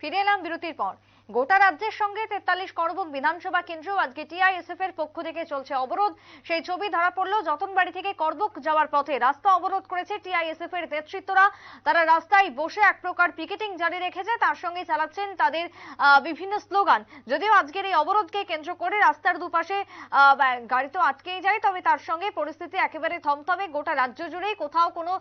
ফিরে এলাম বিরতির পর। গোটা রাজ্যের সঙ্গে তেতাল্লিশ করবক বিধানসভা কেন্দ্রেও আজকে টিআইএসএফ এর পক্ষ থেকে চলছে অবরোধ। সেই ছবি ধরা পড়ল যতনবাড়ি থেকে করবক যাওয়ার পথে। রাস্তা অবরোধ করেছে টিআইএসএফ এর নেতৃত্বরা। তারা রাস্তায় বসে এক প্রকার পিকেটিং জারি রেখেছে, তার সঙ্গে চালাচ্ছেন তাদের বিভিন্ন স্লোগান। যদিও আজকের এই অবরোধকে কেন্দ্র করে রাস্তার দুপাশে গাড়ি তো আটকেই যায়, তবে তার সঙ্গে পরিস্থিতি একেবারে থমথমে। গোটা রাজ্য জুড়েই কোথাও কোনো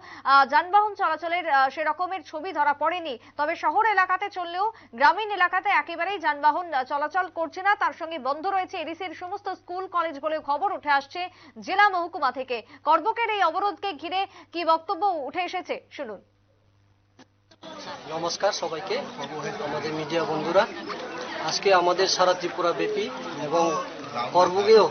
যানবাহন চলাচলের সেরকমের ছবি ধরা পড়েনি। তবে শহর এলাকাতে চললেও গ্রামীণ এলাকাতে একেবারেই যানবাহন চলাচল করছে না, তার সঙ্গে বন্ধ রয়েছে এডিসির সমস্ত স্কুল, কলেজ বলে খবর উঠে আসছে জেলা মহকুমা থেকে। করবকের এই অবরোধকে ঘিরে কি বক্তব্য উঠে এসেছে, শুনুন। নমস্কার সবাইকে, আমাদের মিডিয়া বন্ধুরা। আজকে আমাদের সারা ত্রিপুরা ব্যাপী এবং করবুগেও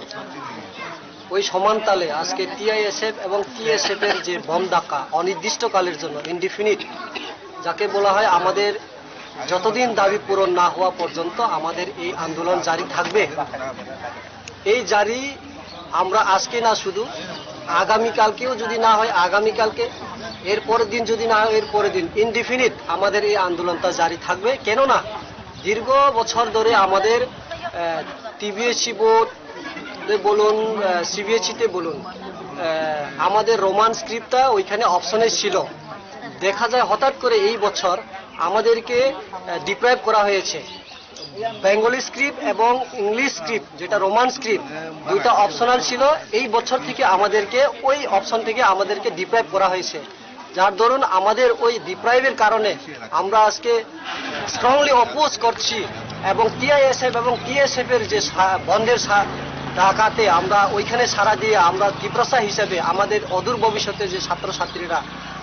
ওই সমান তালে আজকে টিআইএসএফ এবং টিএসএফ এর যে বম ডাকা অনির্দিষ্টকালের জন্য ইনডিফিনিট যাকে বলা হয় আমাদের যতদিন দাবি পূরণ না হওয়া পর্যন্ত আমাদের এই আন্দোলন জারি থাকবে। এই জারি আমরা আজকে না শুধু, আগামীকালকেও যদি না হয়, আগামীকালকে এর পরের দিন যদি না হয় এর পরের দিন। ইনডিফিনিট আমাদের এই আন্দোলনটা জারি থাকবে। কেননা, দীর্ঘ বছর ধরে আমাদের টিবিএসসি বোর্ড বলুন সিবিএসইতে বলুন আমাদের রোমান স্ক্রিপ্টটা ওইখানে অপশনে ছিল। দেখা যায় হঠাৎ করে এই বছর আমাদেরকে ডিপ্রাইভ করা হয়েছে। বেঙ্গলি স্ক্রিপ্ট এবং ইংলিশ স্ক্রিপ্ট যেটা রোমান স্ক্রিপ্ট দুইটা অপশনাল ছিল। এই বছর থেকে আমাদেরকে, ওই অপশন থেকে আমাদেরকে ডিপ্রাইভ করা হয়েছে। যার দরুন আমাদের ওই ডিপ্রাইভের কারণে আমরা আজকে স্ট্রংলি অপোজ করছি এবং টিআইএসএফ এবং টিএসএফ এর যে বন্ধের ডাকাতে আমরা ওইখানে সারা দিয়ে আমরা তীব্রসা হিসেবে আমাদের অদূর ভবিষ্যতে যে ছাত্রছাত্রীরা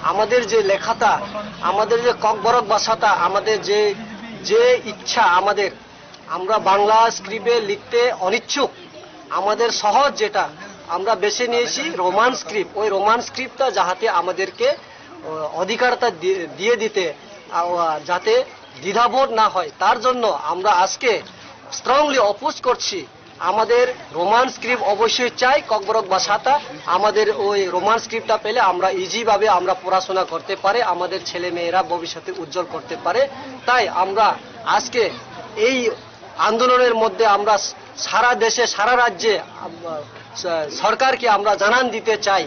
আমাদের যে লেখাটা, আমাদের যে ককবরক বাসাটা আমাদের যে যে ইচ্ছা আমাদের, আমরা বাংলা স্ক্রিপ্টে লিখতে অনিচ্ছুক। আমাদের সহজ যেটা, আমরা বেছে নিয়েছি রোমান স্ক্রিপ্ট। ওই রোমান স্ক্রিপ্টটা যাহাতে আমাদেরকে অধিকারটা দিয়ে- দিয়ে দিতে যাতে দ্বিধাবোধ না হয়। তার জন্য আমরা আজকে স্ট্রংলি অপোজ করছি। আমাদের রোমান স্ক্রিপ্ট অবশ্যই চাই, ককবরক ভাষাটা আমাদের ওই রোমান স্ক্রিপ্টটা পেলে আমরা ইজিভাবে আমরা পড়াশোনা করতে পারে, আমাদের ছেলে মেয়েরা ভবিষ্যতে উজ্জ্বল করতে পারে। তাই আমরা আজকে এই আন্দোলনের মধ্যে আমরা সারা দেশে, সারা রাজ্যে, সরকারকে আমরা জানান দিতে চাই।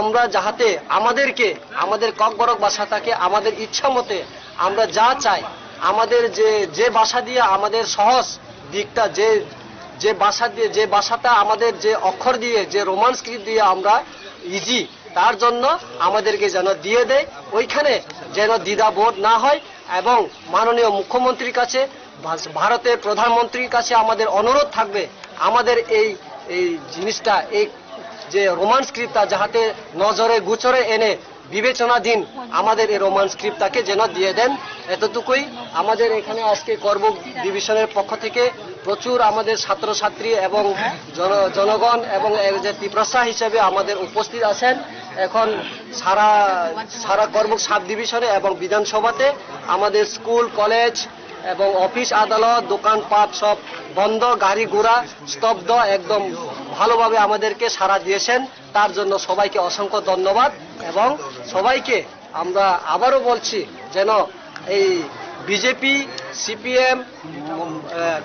আমরা যাহাতে আমাদেরকে, আমাদের ককবরক ভাষাটাকে আমাদের ইচ্ছা মতে আমরা যা চাই, আমাদের যে যে ভাষা দিয়ে আমাদের সহজ দিকটা, যে যে বাসা দিয়ে, যে বাসাটা আমাদের যে অক্ষর দিয়ে, যে রোমান স্ক্রিপ্ট দিয়ে আমরা ইজি, তার জন্য আমাদেরকে যেন দিয়ে দেয়, ওইখানে যেন দ্বিধাবোধ না হয় এবং মাননীয় মুখ্যমন্ত্রীর কাছে ভারতের প্রধানমন্ত্রীর কাছে আমাদের অনুরোধ থাকবে, আমাদের এই এই জিনিসটা, এই যে রোমান যাহাতে নজরে গুচরে এনে বিবেচনাধীন আমাদের এই রোমান স্ক্রিপ্টটাকে যেন দিয়ে দেন। এতটুকুই আমাদের এখানে আজকে কর্ম ডিভিশনের পক্ষ থেকে প্রচুর আমাদের ছাত্রছাত্রী এবং জন- জনগণ এবং যে তীব্রসা হিসেবে আমাদের উপস্থিত আছেন। এখন সারা সারা কর্ম সাব ডিভিশনে এবং বিধানসভাতে আমাদের স্কুল, কলেজ এবং অফিস, আদালত, দোকানপাট সব বন্ধ, গাড়ি ঘোড়া স্তব্ধ, একদম ভালোভাবে আমাদেরকে সাড়া দিয়েছেন। তার জন্য সবাইকে অসংখ্য ধন্যবাদ এবং সবাইকে আমরা আবারও বলছি যেন এই বিজেপি, সিপিএম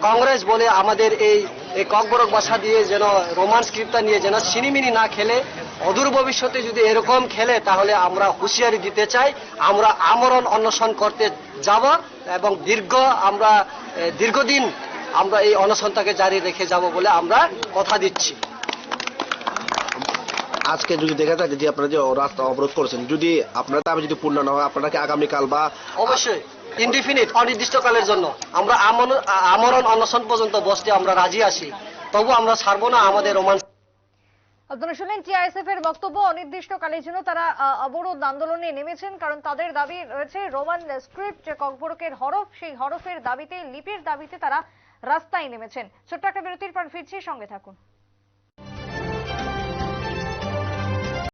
কংগ্রেস বলে আমাদের এই এই ককবরক ভাষা দিয়ে যেন রোমান্স স্ক্রিপ্টটা নিয়ে যেন সিনিমিনি না খেলে, অদূর ভবিষ্যতে যদি এরকম খেলে তাহলে আমরা হুঁশিয়ারি দিতে চাই, আমরা আমরণ অন্বেষণ করতে যাব এবং দীর্ঘ আমরা দীর্ঘদিন আমরা এই অনশনটাকে জারি রেখে যাব বলে আমরা কথা দিচ্ছি। আজকে যদি দেখা থাকে যে আপনারা যে রাস্তা অবরোধ করেছেন যদি আপনার দাবি যদি পূর্ণ না হয় আপনারা কি আগামীকাল বা অবশ্যই ইনডিফিনিট অনির্দিষ্টকালের জন্য। আমরা আমরণ অনশন পর্যন্ত বসতে আমরা রাজি আছি। তবু আমরা ছাড়বো না আমাদের রোমান আপনারা শুনলেন টিআইএসএফ এর বক্তব্য অনির্দিষ্টকালের জন্য তারা অবরোধ আন্দোলনে নেমেছেন কারণ তাদের দাবি রয়েছে রোমান স্ক্রিপ্ট যে ককবরকের হরফ সেই হরফের দাবিতে লিপির দাবিতে তারা রাস্তায় নেমেছেন। ছোট্ট একটা বিরতির পর ফিরছি সঙ্গে থাকুন।